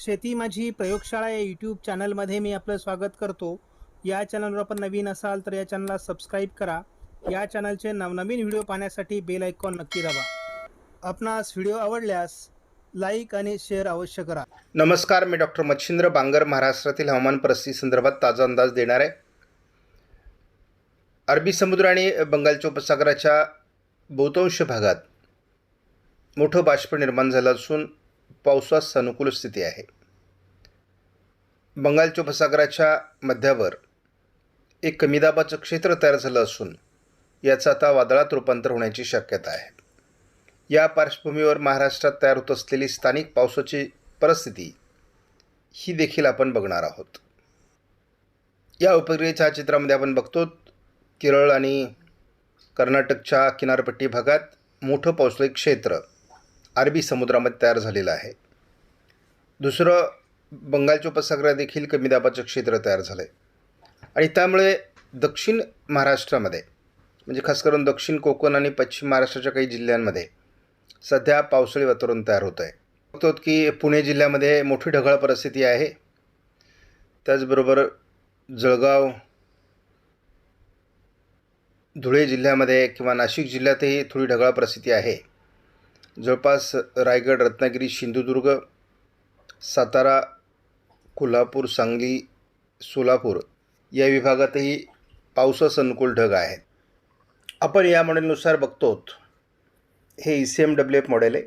शेती माझी प्रयोगशाळा या यूट्यूब चॅनलमध्ये मी आपलं स्वागत करतो. या चॅनलवर आपण नवीन असाल तर या चॅनलला सबस्क्राईब करा. या चॅनलचे नवनवीन व्हिडिओ पाहण्यासाठी बेल आयकॉन नक्की दाबा. आपणास व्हिडिओ आवडल्यास लाईक आणि शेअर अवश्य करा. नमस्कार मी डॉक्टर मच्छिंद्र बांगर महाराष्ट्रातील हवामान परिस्थिती संदर्भात ताजा अंदाज देणार आहे. अरबी समुद्र आणि बंगालच्या उपसागराच्या बहुतांश भागात मोठं बाष्प निर्माण झालं असून पावसास अनुकूल स्थिती आहे. बंगालच्या उपसागराच्या मध्यावर एक कमी दाबाचं क्षेत्र तयार झालं असून याचं आता वादळात रूपांतर होण्याची शक्यता आहे. या पार्श्वभूमीवर महाराष्ट्रात तयार होत असलेली स्थानिक पावसाची परिस्थिती ही देखील आपण बघणार आहोत. या उपग्रह छायाचित्रामध्ये आपण बघतो केरळ आणि कर्नाटकच्या किनारपट्टी भागात मोठं पावसाळी क्षेत्र अरबी समुद्रामध्ये तयार झालेलं आहे. दुसरं बंगालच्या उपसागरात देखील कमी दाबाचं क्षेत्र तयार झालं आहे आणि त्यामुळे दक्षिण महाराष्ट्रामध्ये म्हणजे खास करून दक्षिण कोकण आणि पश्चिम महाराष्ट्राच्या काही जिल्ह्यांमध्ये सध्या पावसाळी वातावरण तयार होतं आहे. बघतो की पुणे जिल्ह्यामध्ये मोठी ढगाळ परिस्थिती आहे. त्याचबरोबर जळगाव धुळे जिल्ह्यामध्ये किंवा नाशिक जिल्ह्यातही थोडी ढगाळ परिस्थिती आहे. जवळपास रायगड रत्नागिरी सिंधुदुर्ग सातारा कोल्हापूर सांगली सोलापूर या विभागातही पावसास अनुकूल ढग आहेत आपण या मॉडेलनुसार बघतो हे E C M W F model आहे.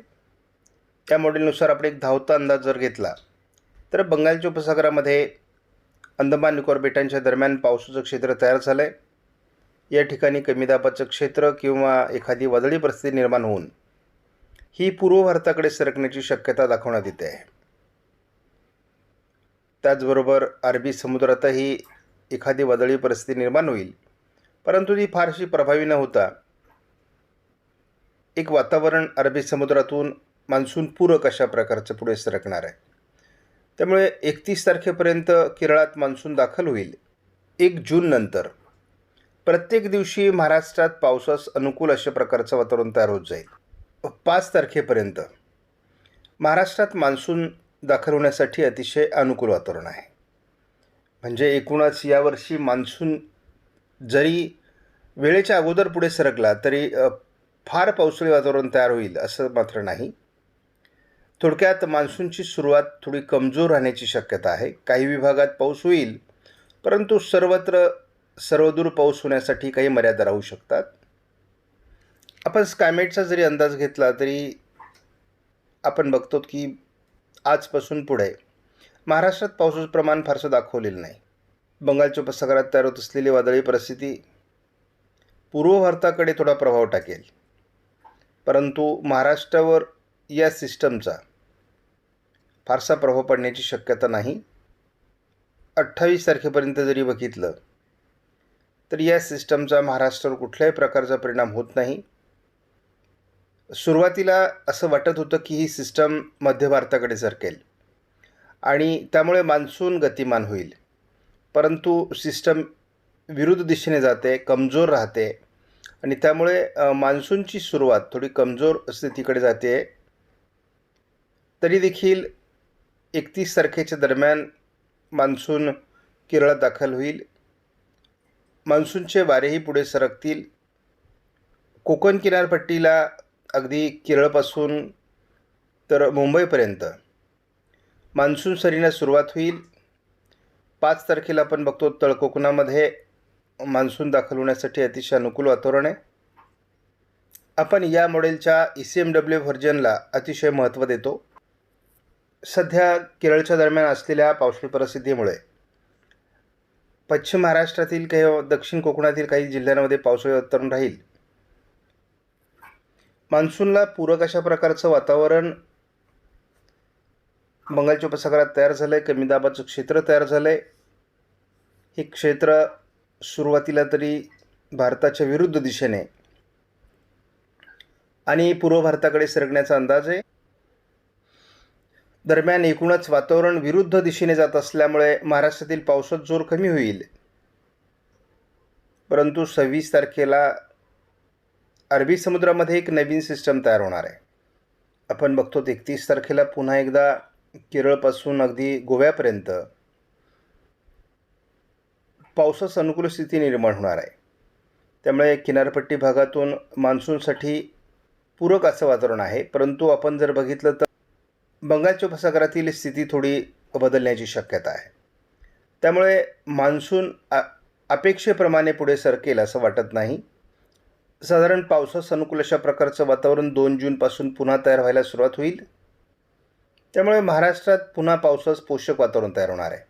त्या मॉडेलनुसार आपण एक धावता अंदाज जर घेतला तर बंगालच्या उपसागरामध्ये अंदमान निकोबार बेटांच्या दरम्यान पावसाचं क्षेत्र तयार झालं आहे या ठिकाणी कमी दाबाचं क्षेत्र किंवा एखादी वादळी परिस्थिती निर्माण होऊन ही पूर्व भारताकडे सरकण्याची शक्यता दाखवण्यात येते. आहे त्याचबरोबर अरबी समुद्रातही एखादी वादळी परिस्थिती निर्माण होईल परंतु ती फारशी प्रभावी न होता एक वातावरण अरबी समुद्रातून मान्सून पूरक अशा प्रकारचं पुढे सरकणार आहे. त्यामुळे एकतीस तारखेपर्यंत केरळात मान्सून दाखल होईल एक जूननंतर प्रत्येक दिवशी महाराष्ट्रात पावसास अनुकूल अशा प्रकारचं वातावरण तयार होत जाईल. पाच तारखेपर्यंत महाराष्ट्रात मान्सून दाखल होण्यासाठी अतिशय अनुकूल वातावरण आहे. म्हणजे एकूणच यावर्षी मान्सून जरी वेळेच्या अगोदर पुढे सरकला तरी फार पावसाळी वातावरण तयार होईल असं मात्र नाही. थोडक्यात मान्सूनची सुरुवात थोडी कमजोर राहण्याची शक्यता आहे. काही विभागात पाऊस होईल परंतु सर्वत्र सर्वदूर पाऊस होण्यासाठी काही मर्यादा राहू शकतात. आपण स्कायमेटचा जरी अंदाज घेतला तरी आपण बघतो की आजपासून पुढे महाराष्ट्रात पावसाचं प्रमाण फारसं दाखवलेलं नाही. बंगालच्या उपसागरात तयार होत असलेली वादळी परिस्थिती पूर्व भारताकडे थोडा प्रभाव टाकेल. परंतु महाराष्ट्रावर या सिस्टमचा फारसा प्रभाव पडण्याची शक्यता नाही. अठ्ठावीस तारखेपर्यंत जरी बघितलं तर या सिस्टमचा महाराष्ट्रावर कुठल्याही प्रकारचा परिणाम होत नाही. सुरुवातीला असं वाटत होतं की ही सिस्टम मध्य भारताकडे सरकेल. आणि त्यामुळे मान्सून गतिमान होईल. परंतु सिस्टम विरुद्ध दिशेने जाते कमजोर राहते. आणि त्यामुळे मान्सूनची सुरुवात थोडी कमजोर स्थितीकडे जाते. तरी देखील एकतीस तारखेच्या दरम्यान मान्सून केरळात दाखल होईल. मान्सूनचे वारेही पुढे सरकतील. कोकण किनारपट्टीला अगदी केरळपासून तर मुंबईपर्यंत. मान्सून सरीनं सुरुवात होईल. पाच तारखेला आपण बघतो तळकोकणामध्ये मान्सून दाखल होण्यासाठी अतिशय अनुकूल वातावरण आहे. आपण या मॉडेलच्या ई सी एम डब्ल्यू व्हर्जनला अतिशय महत्त्व देतो. सध्या केरळच्या दरम्यान असलेल्या पावसाळी परिस्थितीमुळे. पश्चिम महाराष्ट्रातील काही दक्षिण कोकणातील काही जिल्ह्यांमध्ये पावसाळी वातावरण राहील. मान्सूनला पूरक अशा प्रकारचं वातावरण बंगालच्या उपसागरात तयार झालं आहे कमी दाबाचं क्षेत्र तयार झालं आहे हे क्षेत्र सुरुवातीला तरी भारताच्या विरुद्ध दिशेने आणि पूर्व भारताकडे सरकण्याचा अंदाज आहे. दरम्यान एकूणच वातावरण विरुद्ध दिशेने जात असल्यामुळे महाराष्ट्रातील पावसात जोर कमी होईल. परंतु सव्वीस तारखेला अरबी समुद्रामध्ये एक नवीन सिस्टम तयार होणार आहे. आपण बघतो एकतीस तारखेला पुन्हा एकदा केरळपासून अगदी गोव्यापर्यंत पावसास अनुकूल स्थिती निर्माण होणार आहे. त्यामुळे किनारपट्टी भागातून मान्सूनसाठी पूरक असं वातावरण आहे. परंतु आपण जर बघितलं तर बंगालच्या उपसागरातील स्थिती थोडी बदलण्याची शक्यता आहे. त्यामुळे मान्सून आ अपेक्षेप्रमाणे पुढे सरकेल असं वाटत नाही. साधारण पावसास अनुकूल अशा प्रकारचं वातावरण दोन जूनपासून पुन्हा तयार व्हायला सुरुवात होईल. त्यामुळे महाराष्ट्रात पुन्हा पावसास पोषक वातावरण तयार होणार आहे.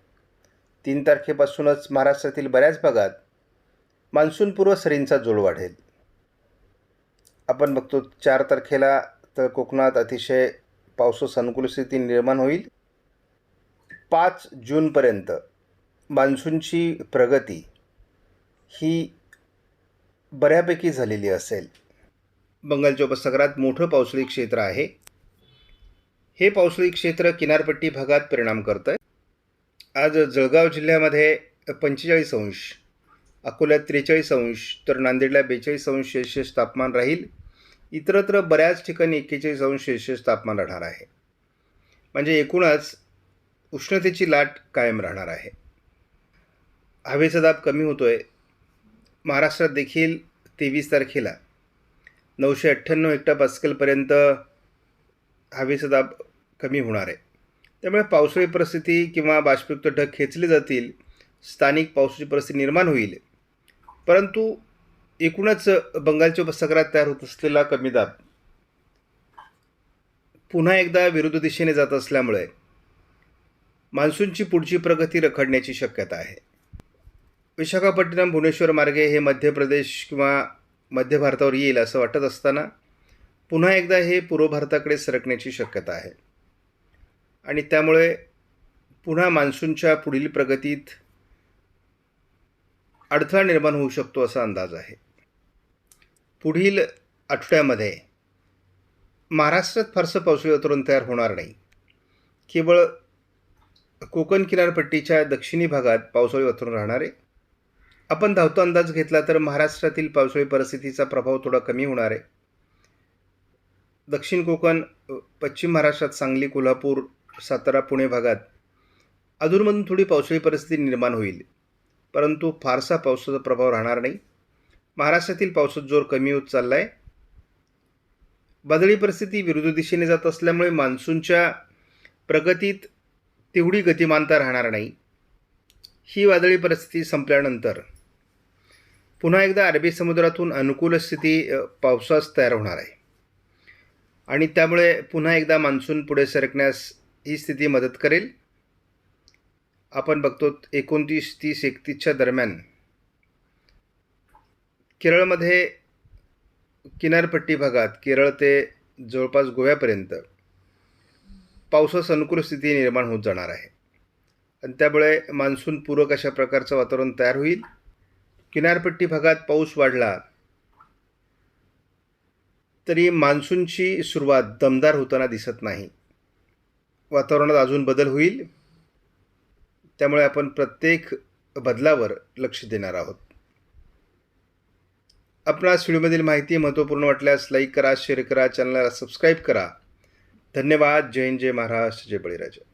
तीन तारखेपासूनच महाराष्ट्रातील बऱ्याच भागात मान्सूनपूर्व सरींचा जोड वाढेल. आपण बघतो चार तारखेला तर कोकणात अतिशय पावसास अनुकूल स्थिती निर्माण होईल. पाच जूनपर्यंत मान्सूनची प्रगती ही बऱ्यापैकी झालेली असेल. बंगालच्या उपसागरात मोठं पावसाळी क्षेत्र आहे. हे पावसाळी क्षेत्र किनारपट्टी भागात परिणाम करतं आहे आज जळगाव जिल्ह्यामध्ये पंचेचाळीस अंश अकोल्यात त्रेचाळीस अंश तर नांदेडला बेचाळीस अंश सेल्शियस तापमान राहील. इतरत्र बऱ्याच ठिकाणी एक्केचाळीस अंश सेल्शियस तापमान राहणार आहे. म्हणजे एकूणच उष्णतेची लाट कायम राहणार आहे. हवेचा दाब कमी होतो आहे महाराष्ट्रात देखील तेवीस तारखेला नऊशे अठ्ठ्याण्णव हेक्टर पास्कलपर्यंत हवेचा दाब कमी होणार आहे. त्यामुळे पावसाळी परिस्थिती किंवा बाष्पयुक्त ढग खेचले जातील स्थानिक पावसाची परिस्थिती निर्माण होईल. परंतु एकूणच बंगालच्या उपसागरात तयार होत असलेला कमी दाब पुन्हा एकदा विरुद्ध दिशेने जात असल्यामुळे मान्सूनची पुढची प्रगती रखडण्याची शक्यता आहे. विशाखापट्टणम भुवनेश्वर मार्गे हे मध्य प्रदेश किंवा मध्य भारतावर येईल असं वाटत असताना पुन्हा एकदा हे पूर्व भारताकडे सरकण्याची शक्यता आहे. आणि त्यामुळे पुन्हा मान्सूनच्या पुढील प्रगतीत अडथळा निर्माण होऊ शकतो असा अंदाज आहे. पुढील आठवड्यामध्ये महाराष्ट्रात फारसं पावसाळी वातावरण तयार होणार नाही. केवळ कोकण किनारपट्टीच्या दक्षिणी भागात पावसाळी वातावरण राहणारे आपण धावतो अंदाज घेतला तर महाराष्ट्रातील पावसाळी परिस्थितीचा प्रभाव थोडा कमी होणार आहे. दक्षिण कोकण पश्चिम महाराष्ट्रात सांगली कोल्हापूर सातारा पुणे भागात अधूनमधून थोडी पावसाळी परिस्थिती निर्माण होईल. परंतु फारसा पावसाचा प्रभाव राहणार नाही. महाराष्ट्रातील पावसाचा जोर कमी होत चालला आहे वादळी परिस्थिती विरुद्ध दिशेने जात असल्यामुळे मान्सूनच्या प्रगतीत तेवढी गतिमानता राहणार नाही. ही वादळी परिस्थिती संपल्यानंतर पुन्हा एकदा अरबी समुद्रातून अनुकूल स्थिती पावसास तयार होणार आहे. आणि त्यामुळे पुन्हा एकदा मान्सून पुढे सरकण्यास ही स्थिती मदत करेल. आपण बघतो एकोणतीस तीस एकतीसच्या दरम्यान केरळमध्ये किनारपट्टी भागात केरळ ते जवळपास गोव्यापर्यंत पावसास अनुकूल स्थिती निर्माण होत जाणार आहे. आणि त्यामुळे मान्सून पूरक अशा प्रकारचं वातावरण तयार होईल. किनारपट्टी भागात पाऊस वाढला तरी मान्सूनची सुरुवात दमदार होताना दिसत नाही. वातावरणात अजून बदल होईल. त्यामुळे आपण प्रत्येक बदलावर लक्ष देणार आहोत. आपणास व्हिडिओमधील माहिती महत्त्वपूर्ण वाटल्यास लाईक करा शेअर करा चॅनलला सबस्क्राईब करा. धन्यवाद. जय हिंद जय महाराष्ट्र जय बळीराजा.